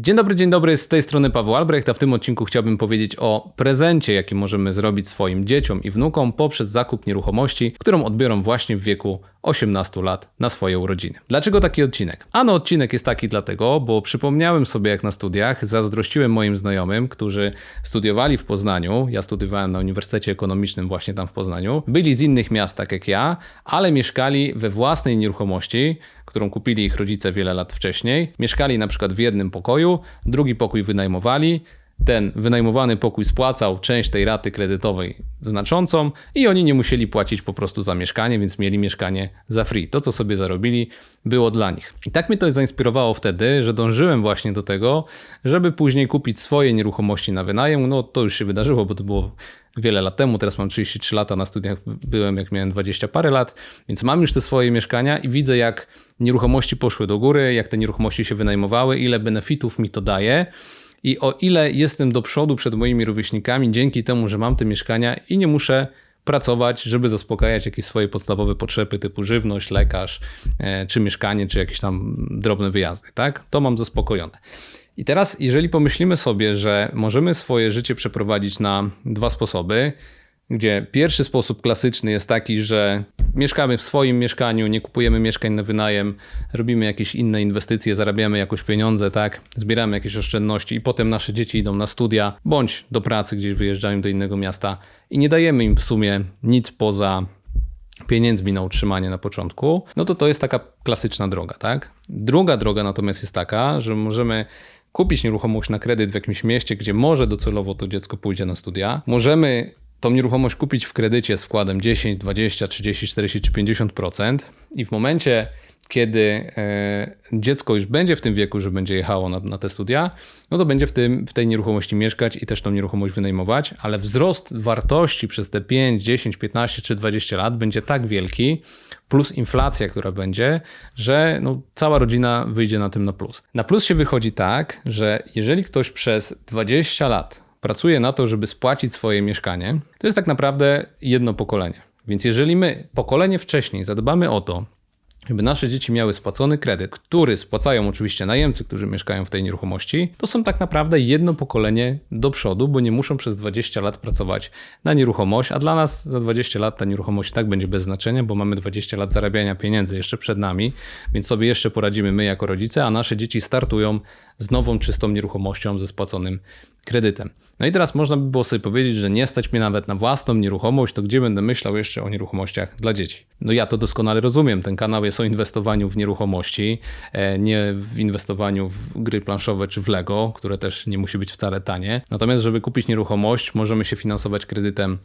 Dzień dobry, dzień dobry, z tej strony Paweł Albrecht, a w tym odcinku chciałbym powiedzieć o prezencie, jaki możemy zrobić swoim dzieciom i wnukom poprzez zakup nieruchomości, którą odbiorą właśnie w wieku 18 lat na swoje urodziny. Dlaczego taki odcinek? Ano odcinek jest taki dlatego, bo przypomniałem sobie jak na studiach, zazdrościłem moim znajomym, którzy studiowali w Poznaniu, ja studiowałem na Uniwersytecie Ekonomicznym właśnie tam w Poznaniu, byli z innych miast tak jak ja, ale mieszkali we własnej nieruchomości, którą kupili ich rodzice wiele lat wcześniej. Mieszkali na przykład w jednym pokoju, drugi pokój wynajmowali, ten wynajmowany pokój spłacał część tej raty kredytowej znaczącą i oni nie musieli płacić po prostu za mieszkanie, więc mieli mieszkanie za free. To, co sobie zarobili, było dla nich. I tak mnie to zainspirowało wtedy, że dążyłem właśnie do tego, żeby później kupić swoje nieruchomości na wynajem. No to już się wydarzyło, bo to było wiele lat temu, teraz mam 33 lata, na studiach byłem jak miałem 20 parę lat, więc mam już te swoje mieszkania i widzę jak nieruchomości poszły do góry, jak te nieruchomości się wynajmowały, ile benefitów mi to daje. I o ile jestem do przodu przed moimi rówieśnikami dzięki temu, że mam te mieszkania i nie muszę pracować, żeby zaspokajać jakieś swoje podstawowe potrzeby typu żywność, lekarz, e, czy mieszkanie, czy jakieś tam drobne wyjazdy, tak? To mam zaspokojone. I teraz, jeżeli pomyślimy sobie, że możemy swoje życie przeprowadzić na dwa sposoby, gdzie pierwszy sposób klasyczny jest taki, że mieszkamy w swoim mieszkaniu, nie kupujemy mieszkań na wynajem, robimy jakieś inne inwestycje, zarabiamy jakoś pieniądze, tak, zbieramy jakieś oszczędności i potem nasze dzieci idą na studia bądź do pracy, gdzieś wyjeżdżają do innego miasta i nie dajemy im w sumie nic poza pieniędzmi na utrzymanie na początku, no to to jest taka klasyczna droga, tak? Druga droga natomiast jest taka, że możemy kupić nieruchomość na kredyt w jakimś mieście, gdzie może docelowo to dziecko pójdzie na studia. Możemy tą nieruchomość kupić w kredycie z wkładem 10, 20, 30, 40 czy 50% i w momencie, kiedy e, dziecko już będzie w tym wieku, że będzie jechało na, na te studia, no to będzie w, tym, w tej nieruchomości mieszkać i też tą nieruchomość wynajmować, ale wzrost wartości przez te 5, 10, 15 czy 20 lat będzie tak wielki, plus inflacja, która będzie, że no, cała rodzina wyjdzie na tym na plus. Na plus się wychodzi tak, że jeżeli ktoś przez 20 lat pracuje na to, żeby spłacić swoje mieszkanie, to jest tak naprawdę jedno pokolenie. Więc jeżeli my pokolenie wcześniej zadbamy o to, żeby nasze dzieci miały spłacony kredyt, który spłacają oczywiście najemcy, którzy mieszkają w tej nieruchomości, to są tak naprawdę jedno pokolenie do przodu, bo nie muszą przez 20 lat pracować na nieruchomość, a dla nas za 20 lat ta nieruchomość tak będzie bez znaczenia, bo mamy 20 lat zarabiania pieniędzy jeszcze przed nami, więc sobie jeszcze poradzimy my jako rodzice, a nasze dzieci startują z nową, czystą nieruchomością ze spłaconym kredytem. No i teraz można by było sobie powiedzieć, że nie stać mnie nawet na własną nieruchomość, to gdzie będę myślał jeszcze o nieruchomościach dla dzieci? No ja to doskonale rozumiem. Ten kanał jest o inwestowaniu w nieruchomości, e, nie w inwestowaniu w gry planszowe czy w Lego, które też nie musi być wcale tanie. Natomiast, żeby kupić nieruchomość, możemy się finansować kredytem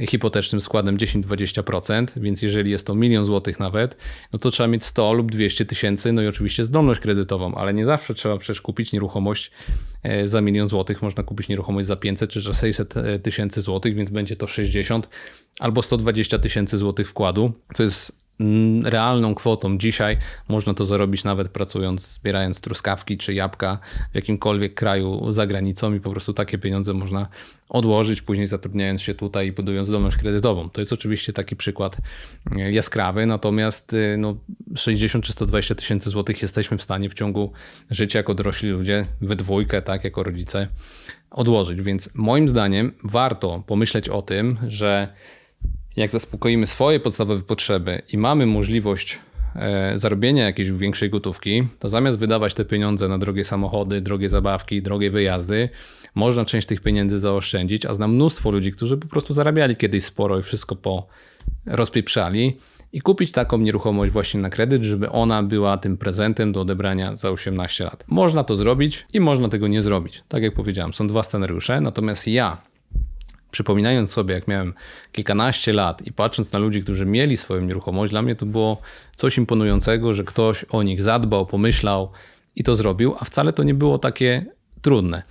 hipotecznym składem 10-20%, więc jeżeli jest to milion złotych nawet, no to trzeba mieć 100 lub 200 tysięcy, no i oczywiście zdolność kredytową, ale nie zawsze trzeba przecież kupić nieruchomość e, za milion złotych. Można kupić nieruchomość za 500 czy za 600 e, tysięcy złotych, więc będzie to 60 albo 120 tysięcy złotych wkładu, co jest realną kwotą. Dzisiaj można to zarobić nawet pracując, zbierając truskawki czy jabłka w jakimkolwiek kraju za granicą i po prostu takie pieniądze można odłożyć, później zatrudniając się tutaj i budując zdolność kredytową. To jest oczywiście taki przykład e, jaskrawy, natomiast e, no, 60 czy 120 tysięcy złotych jesteśmy w stanie w ciągu życia jako dorośli ludzie, we dwójkę, tak, jako rodzice odłożyć. Więc moim zdaniem warto pomyśleć o tym, że jak zaspokoimy swoje podstawowe potrzeby i mamy możliwość e, zarobienia jakiejś większej gotówki, to zamiast wydawać te pieniądze na drogie samochody, drogie zabawki, drogie wyjazdy, można część tych pieniędzy zaoszczędzić, a znam mnóstwo ludzi, którzy po prostu zarabiali kiedyś sporo i wszystko po rozpieprzali i kupić taką nieruchomość właśnie na kredyt, żeby ona była tym prezentem do odebrania za 18 lat. Można to zrobić i można tego nie zrobić. Tak jak powiedziałem, są dwa scenariusze, natomiast ja przypominając sobie, jak miałem kilkanaście lat i patrząc na ludzi, którzy mieli swoją nieruchomość, dla mnie to było coś imponującego, że ktoś o nich zadbał, pomyślał i to zrobił, a wcale to nie było takie trudne.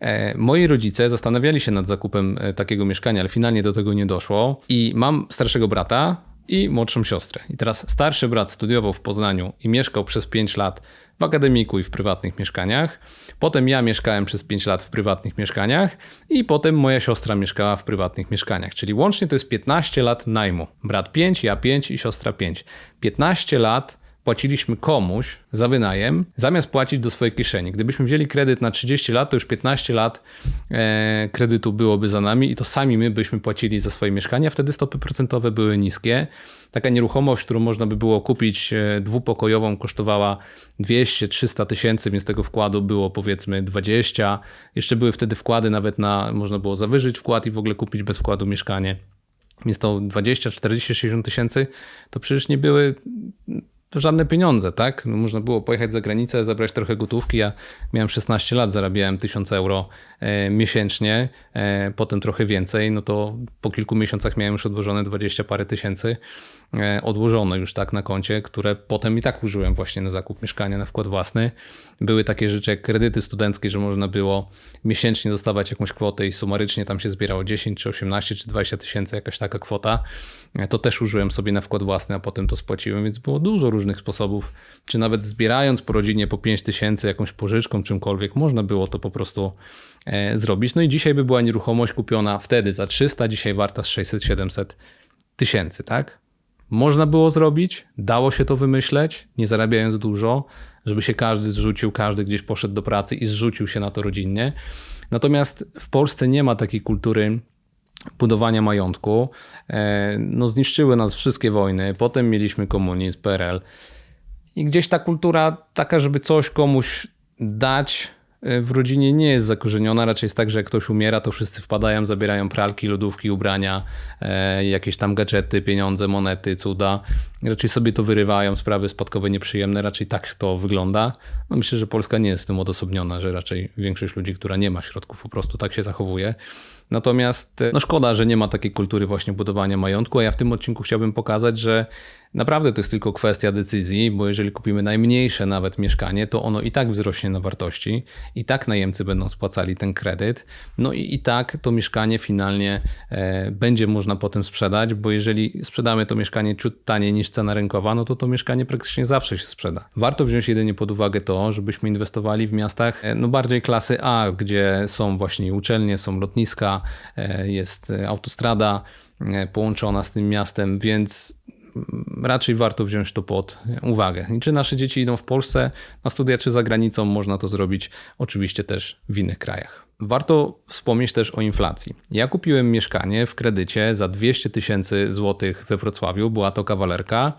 E, moi rodzice zastanawiali się nad zakupem e, takiego mieszkania, ale finalnie do tego nie doszło. I mam starszego brata i młodszą siostrę. I teraz starszy brat studiował w Poznaniu i mieszkał przez 5 lat w akademiku i w prywatnych mieszkaniach. Potem ja mieszkałem przez 5 lat w prywatnych mieszkaniach i potem moja siostra mieszkała w prywatnych mieszkaniach. Czyli łącznie to jest 15 lat najmu. Brat 5, ja 5 i siostra 5. 15 lat płaciliśmy komuś za wynajem, zamiast płacić do swojej kieszeni. Gdybyśmy wzięli kredyt na 30 lat, to już 15 lat e, kredytu byłoby za nami i to sami my byśmy płacili za swoje mieszkania. Wtedy stopy procentowe były niskie. Taka nieruchomość, którą można by było kupić e, dwupokojową, kosztowała 200-300 tysięcy, więc tego wkładu było powiedzmy 20. Jeszcze były wtedy wkłady nawet na, można było zawyżyć wkład i w ogóle kupić bez wkładu mieszkanie. Więc to 20, 40, 60 tysięcy to przecież nie były żadne pieniądze, tak? No, można było pojechać za granicę, zabrać trochę gotówki. Ja miałem 16 lat, zarabiałem 1000 euro e, miesięcznie, e, potem trochę więcej, no to po kilku miesiącach miałem już odłożone 20 parę tysięcy. E, odłożone już tak na koncie, które potem i tak użyłem właśnie na zakup mieszkania, na wkład własny. Były takie rzeczy jak kredyty studenckie, że można było miesięcznie dostawać jakąś kwotę i sumarycznie tam się zbierało 10 czy 18 czy 20 tysięcy, jakaś taka kwota. E, to też użyłem sobie na wkład własny, a potem to spłaciłem, więc było dużo różnych sposobów. Czy nawet zbierając po rodzinie po 5 tysięcy jakąś pożyczką, czymkolwiek, można było to po prostu e, zrobić. No i dzisiaj by była nieruchomość kupiona wtedy za 300, dzisiaj warta z 600-700 tysięcy, tak? Można było zrobić, dało się to wymyśleć, nie zarabiając dużo, żeby się każdy zrzucił, każdy gdzieś poszedł do pracy i zrzucił się na to rodzinnie. Natomiast w Polsce nie ma takiej kultury budowania majątku. E, no, zniszczyły nas wszystkie wojny, potem mieliśmy komunizm, PRL. I gdzieś ta kultura taka, żeby coś komuś dać, w rodzinie nie jest zakorzeniona. Raczej jest tak, że jak ktoś umiera, to wszyscy wpadają, zabierają pralki, lodówki, ubrania, e, jakieś tam gadżety, pieniądze, monety, cuda. Raczej sobie to wyrywają, sprawy spadkowe nieprzyjemne. Raczej tak to wygląda. No myślę, że Polska nie jest w tym odosobniona, że raczej większość ludzi, która nie ma środków, po prostu tak się zachowuje. Natomiast e, no szkoda, że nie ma takiej kultury właśnie budowania majątku, a ja w tym odcinku chciałbym pokazać, że Naprawdę to jest tylko kwestia decyzji, bo jeżeli kupimy najmniejsze nawet mieszkanie, to ono i tak wzrośnie na wartości, i tak najemcy będą spłacali ten kredyt, no i i tak to mieszkanie finalnie e, będzie można potem sprzedać, bo jeżeli sprzedamy to mieszkanie ciut taniej niż cena rynkowa, no to to mieszkanie praktycznie zawsze się sprzeda. Warto wziąć jedynie pod uwagę to, żebyśmy inwestowali w miastach e, no bardziej klasy A, gdzie są właśnie uczelnie, są lotniska, e, jest autostrada połączona z tym miastem, więc raczej warto wziąć to pod uwagę. I czy nasze dzieci idą w Polsce na studia, czy za granicą, można to zrobić oczywiście też w innych krajach. Warto wspomnieć też o inflacji. Ja kupiłem mieszkanie w kredycie za 200 tysięcy złotych we Wrocławiu, była to kawalerka.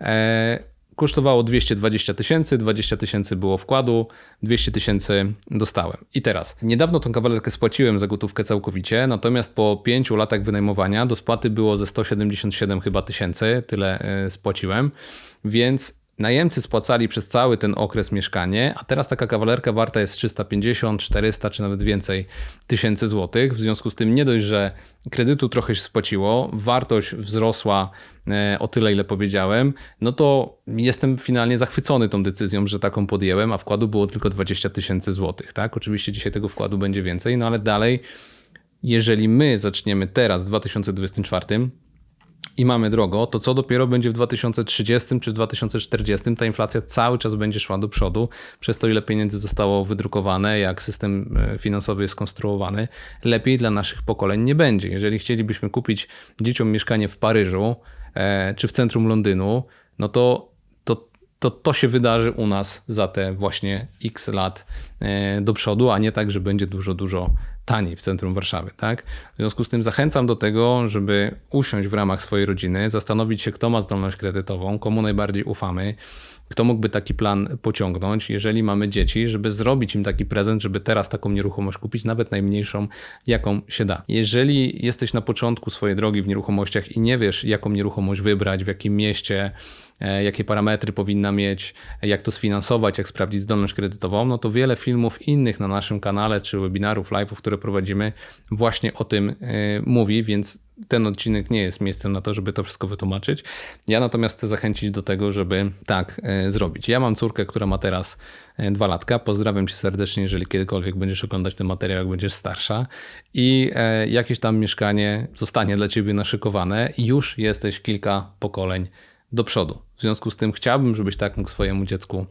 E, kosztowało 220 tysięcy, 20 tysięcy było wkładu, 200 tysięcy dostałem. I teraz, niedawno tą kawalerkę spłaciłem za gotówkę całkowicie, natomiast po 5 latach wynajmowania do spłaty było ze 177 chyba tysięcy, tyle e, spłaciłem, więc Najemcy spłacali przez cały ten okres mieszkanie, a teraz taka kawalerka warta jest 350, 400 czy nawet więcej tysięcy złotych. W związku z tym nie dość, że kredytu trochę się spłaciło, wartość wzrosła e, o tyle, ile powiedziałem, no to jestem finalnie zachwycony tą decyzją, że taką podjęłem, a wkładu było tylko 20 tysięcy złotych. Tak? Oczywiście dzisiaj tego wkładu będzie więcej, no ale dalej, jeżeli my zaczniemy teraz w 2024 i mamy drogo, to co dopiero będzie w 2030 czy 2040, ta inflacja cały czas będzie szła do przodu, przez to ile pieniędzy zostało wydrukowane, jak system e, finansowy jest skonstruowany, lepiej dla naszych pokoleń nie będzie. Jeżeli chcielibyśmy kupić dzieciom mieszkanie w Paryżu e, czy w centrum Londynu, no to to to się wydarzy u nas za te właśnie x lat e, do przodu, a nie tak, że będzie dużo, dużo taniej w centrum Warszawy. Tak? W związku z tym zachęcam do tego, żeby usiąść w ramach swojej rodziny, zastanowić się, kto ma zdolność kredytową, komu najbardziej ufamy, kto mógłby taki plan pociągnąć, jeżeli mamy dzieci, żeby zrobić im taki prezent, żeby teraz taką nieruchomość kupić, nawet najmniejszą, jaką się da. Jeżeli jesteś na początku swojej drogi w nieruchomościach i nie wiesz, jaką nieruchomość wybrać, w jakim mieście, jakie parametry powinna mieć, jak to sfinansować, jak sprawdzić zdolność kredytową, no to wiele filmów innych na naszym kanale, czy webinarów, live'ów, które prowadzimy, właśnie o tym e, mówi, więc ten odcinek nie jest miejscem na to, żeby to wszystko wytłumaczyć. Ja natomiast chcę zachęcić do tego, żeby tak e, zrobić. Ja mam córkę, która ma teraz dwa latka. Pozdrawiam cię serdecznie, jeżeli kiedykolwiek będziesz oglądać ten materiał, jak będziesz starsza. I jakieś tam mieszkanie zostanie dla ciebie naszykowane. Już jesteś kilka pokoleń do przodu. W związku z tym chciałbym, żebyś tak mógł swojemu dziecku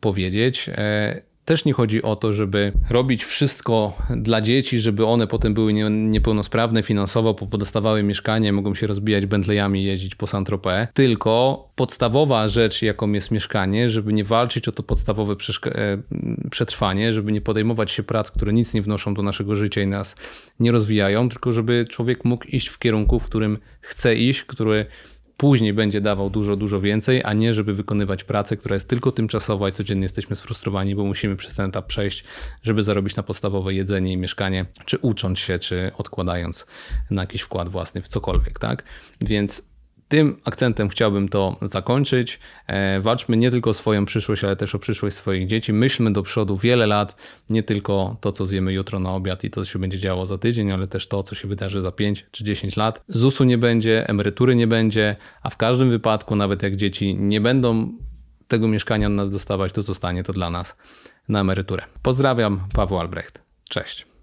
powiedzieć. E, też nie chodzi o to, żeby robić wszystko dla dzieci, żeby one potem były nie, niepełnosprawne finansowo, bo dostawały mieszkanie, mogą się rozbijać Bentleyami jeździć po Saint-Tropez, tylko podstawowa rzecz, jaką jest mieszkanie, żeby nie walczyć o to podstawowe e, przetrwanie, żeby nie podejmować się prac, które nic nie wnoszą do naszego życia i nas nie rozwijają, tylko żeby człowiek mógł iść w kierunku, w którym chce iść, który później będzie dawał dużo, dużo więcej, a nie żeby wykonywać pracę, która jest tylko tymczasowa i codziennie jesteśmy sfrustrowani, bo musimy przez ten etap przejść, żeby zarobić na podstawowe jedzenie i mieszkanie, czy ucząc się, czy odkładając na jakiś wkład własny w cokolwiek, tak? Więc tym akcentem chciałbym to zakończyć. E, walczmy nie tylko o swoją przyszłość, ale też o przyszłość swoich dzieci. Myślmy do przodu wiele lat, nie tylko to, co zjemy jutro na obiad i to, co się będzie działo za tydzień, ale też to, co się wydarzy za 5 czy 10 lat. ZUS-u nie będzie, emerytury nie będzie, a w każdym wypadku, nawet jak dzieci nie będą tego mieszkania od nas dostawać, to zostanie to dla nas na emeryturę. Pozdrawiam, Paweł Albrecht. Cześć.